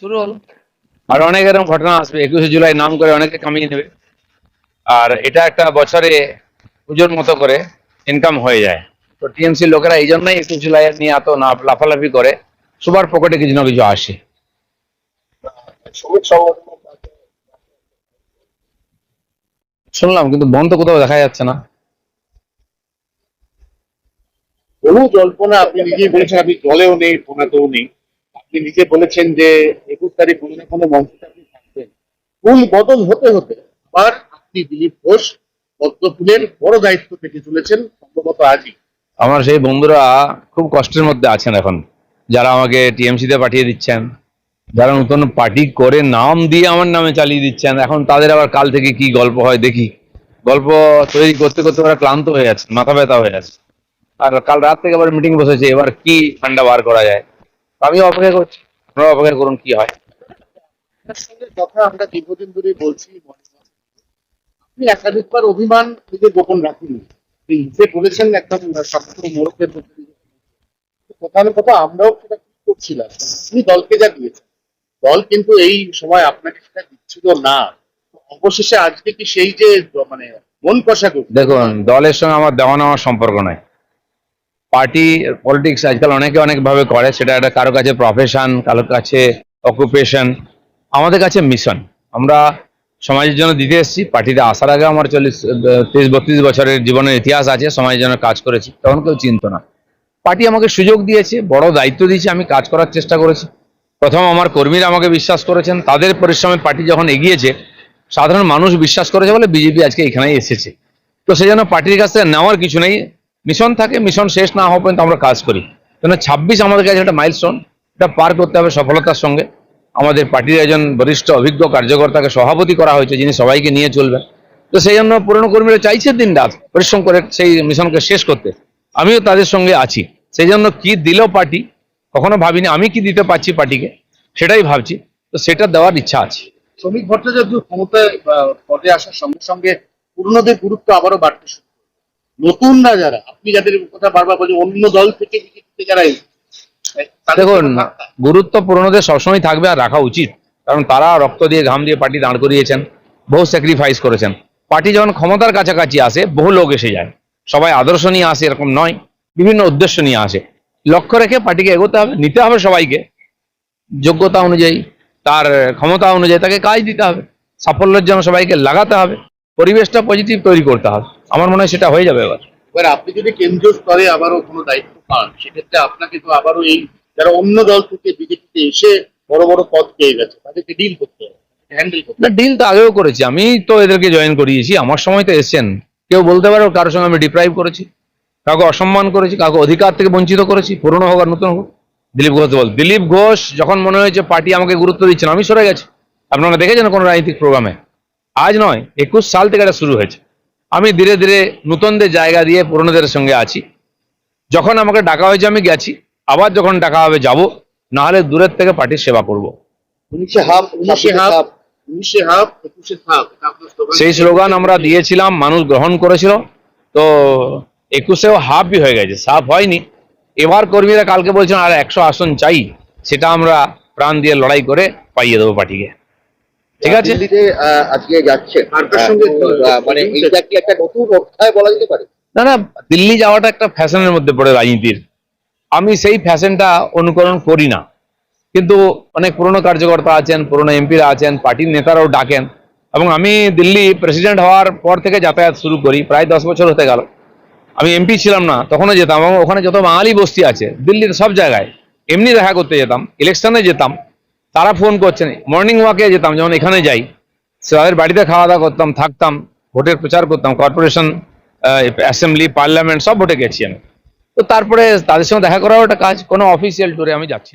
শুরু হলো আর অনেক এরকম ঘটনা আসবে একুশে জুলাই নাম করে অনেকে কামিয়ে নেবে। আর এটা একটা বছরে পুজোর মতো করে ইনকাম হয়ে যায়। তো টিএমসি লোকেরা এই জন্যই একুশ জুলাই নিয়ে এত না লাফালাফি করে সবার পকেটে কিছু না কিছু আসে। শুনলাম কিন্তু বন্ধ কোথাও দেখা যাচ্ছে না। বহু জল্পনা আপনি নিজেই বলেছেন আপনি দলেও নেই ফোনাতেও নেই। নিজে বলেছেন যে একুশ তারিখ কোনো না কোনো মঞ্চে আপনি থাকবেন। ফুল বদল হতে হতে আবার আপনি দিলীপ ঘোষ পদ্মফুলের বড় দায়িত্ব পেতে চলেছেন সম্ভবত আজই। আমার সেই বন্ধুরা খুব কষ্টের মধ্যে আছেন এখন। যারা আমাকে টিএমসি তে পাঠিয়ে দিচ্ছেন, যারা নতুন পার্টি করে নাম দিয়ে আমার নামে চালিয়ে দিচ্ছেন, এখন তাদের আবার কাল থেকে কি গল্প হয় দেখি। গল্প তৈরি করতে করতে ওরা ক্লান্ত হয়ে যাচ্ছে, মাথা ব্যথা হয়ে যাচ্ছে। আর কাল রাত থেকে আবার মিটিং বসেছে, এবার কি ঠান্ডা বার করা যায়? আমি অপেক্ষা করছি আপনারা অপেক্ষা করুন কি হয়। কথা আমরা দীর্ঘদিন ধরে বলছি। আপনি একাধিকবার অভিমান নিজে গোপন রাখেননি। আপনি নিজে বলেছেন একদম শক্ত মোড়কের মধ্যে কোথাও না কোথাও আমরাও সেটা করছিলাম। আপনি দলকে যা দিয়েছেন দল কিন্তু এই সময় আপনাকে সেটা দিচ্ছিল না। অবশেষে আজকে কি সেই যে মানে মন কষাকষি? দেখুন দলের সঙ্গে আমার দেওয়া নেওয়ার সম্পর্ক নাই। পার্টি পলিটিক্স আজকাল অনেকে অনেকভাবে করে, সেটা একটা কারও কাছে প্রফেশন কারও কাছে অকুপেশন আমাদের কাছে মিশন আমরা সমাজের জন্য দিতে এসেছি, পার্টিতে আসার আগে আমার চল্লিশ তিরিশ বত্রিশ বছরের জীবনের ইতিহাস আছে, সমাজের জন্য কাজ করেছি, তখন কেউ চিনতো না। পার্টি আমাকে সুযোগ দিয়েছে, বড় দায়িত্ব দিয়েছে, আমি কাজ করার চেষ্টা করেছি। প্রথম আমার কর্মীরা আমাকে বিশ্বাস করেছেন, তাদের পরিশ্রমে পার্টি যখন এগিয়েছে, সাধারণ মানুষ বিশ্বাস করেছে বলে বিজেপি আজকে এখানেই এসেছে। তো সেই জন্য পার্টির কাছ থেকে নেওয়ার কিছু নেই মিশন থাকে, মিশন শেষ না হওয়া পর্যন্ত আমরা কাজ করি। কেন ছাব্বিশ আমাদের কাছে একটা মাইলস্টোন এটা পার করতে হবে সফলতার সঙ্গে। আমাদের পার্টির একজন বরিষ্ঠ, অভিজ্ঞ কার্যকর্তাকে সভাপতি করা হয়েছে, যিনি সবাইকে নিয়ে চলবেন। তো সেই জন্য পুরনো কর্মীরা চাইছে দিন রাত পরিশ্রম করে সেই মিশনকে শেষ করতে। আমিও তাদের সঙ্গে আছি। সেই জন্য কি দিল পার্টি, কখনো ভাবিনি। আমি কি দিতে পারছি পার্টিকে, সেটাই ভাবছি। তো সেটা দেওয়ার ইচ্ছা আছে। শ্রমিক ভট্টাচার্য ক্ষমতায় পদে আসার সঙ্গে সঙ্গে পুরনোদের গুরুত্ব আবারও বাড়তে শুরু। নতুনরা যারা আপনি যাদের কথা বারবার বলছেন অন্য দল থেকে বিজেপিতে যারা দেখুন? গুরুত্ব পুরনোদের সবসময় থাকবে আর রাখা উচিত। কারণ তারা রক্ত দিয়ে ঘাম দিয়ে পার্টি দাঁড় করিয়েছেন বহু স্যাক্রিফাইস করেছেন। পার্টি যখন ক্ষমতার কাছাকাছি আসে বহু লোক এসে যায়। সবাই আদর্শ নিয়ে আসে এরকম নয়। বিভিন্ন উদ্দেশ্য নিয়ে আসে। লক্ষ্য রেখে পার্টিকে এগোতে হবে নিতে হবে সবাইকে। যোগ্যতা অনুযায়ী তার ক্ষমতা অনুযায়ী তাকে কাজ দিতে হবে। সাফল্যের জন্য সবাইকে লাগাতে হবে। পরিবেশটা পজিটিভ তৈরি করতে হবে। আমার মনে হয় সেটা হয়ে যাবে এবার। এবার আপনি যদি কেন্দ্রীয় স্তরে আবারও কোনো দায়িত্ব পান সেক্ষেত্রে আপনাকে তো আবারও এই যারা অন্য দল থেকে বিজেপিতে এসে বড় বড় পদ পেয়ে গেছে তাদেরকে ডিল করতে হবে না ডিল তো আগেও করেছি। আমি তো এদেরকে জয়েন করিয়েছি। আমার সময় তো এসছেন। কেউ বলতে পারো কারোর সঙ্গে আমি ডিপ্রাইভ করেছি। কাউকে অসম্মান করেছি কাউকে অধিকার থেকে বঞ্চিত করেছি পুরনো হোক আর নতুন হোক। দিলীপ ঘোষ বল দিলীপ ঘোষ যখন মনে হয়েছে পার্টি আমাকে গুরুত্ব দিচ্ছে আমি সরে গেছি। আপনারা দেখেছেন কোনো রাজনৈতিক প্রোগ্রামে আজ নয় একুশ সাল থেকে এটা শুরু হয়েছে। আমি ধীরে ধীরে নতুনদের জায়গা দিয়ে পুরনোদের সঙ্গে আছি। যখন আমাকে ডাকা হয়েছে আমি গেছি। আবার যখন ডাকা হবে যাব। না হলে দূরের থেকে পার্টির সেবা করব। সেই স্লোগান আমরা দিয়েছিলাম মানুষ গ্রহণ করেছিল। তো একুশেও হাফই হয়ে গেছে সাফ হয়নি। এবার কর্মীরা কালকে বলছেন আর একশো আসন চাই। সেটা আমরা প্রাণ দিয়ে লড়াই করে পাইয়ে দেবো পার্টিকে। ঠিক আছে? দিল্লিতে আজকে যাচ্ছে মানে এইটা কি একটা নতুন অধ্যায় বলা যেতে পারে। না না দিল্লি যাওয়াটা একটা ফ্যাশনের মধ্যে পড়ে রাজনীতির। আমি সেই ফ্যাশনটা অনুকরণ করি না। কিন্তু অনেক পুরনো কার্যকর্তা আছেন পুরনো এমপিরা আছেন পার্টির নেতারাও ডাকেন। এবং আমি দিল্লি প্রেসিডেন্ট হওয়ার পর থেকে যাতায়াত শুরু করি প্রায় দশ বছর হতে গেল। আমি এমপি ছিলাম না তখনও যেতাম এবং ওখানে যত বাঙালি বস্তি আছে দিল্লির সব জায়গায় এমনি দেখা করতে যেতাম ইলেকশনে যেতাম। তারা ফোন করছেন মর্নিং ওয়াকে যেতাম যেমন এখানে যাই তাদের বাড়িতে খাওয়া দাওয়া করতাম, থাকতাম, ভোটের প্রচার করতাম কর্পোরেশন অ্যাসেম্বলি পার্লামেন্ট সব ভোটে গেছি আমি তো তারপরে তাদের সঙ্গে দেখা করার একটা কাজ, কোনো অফিসিয়াল ট্যুরে আমি যাচ্ছি।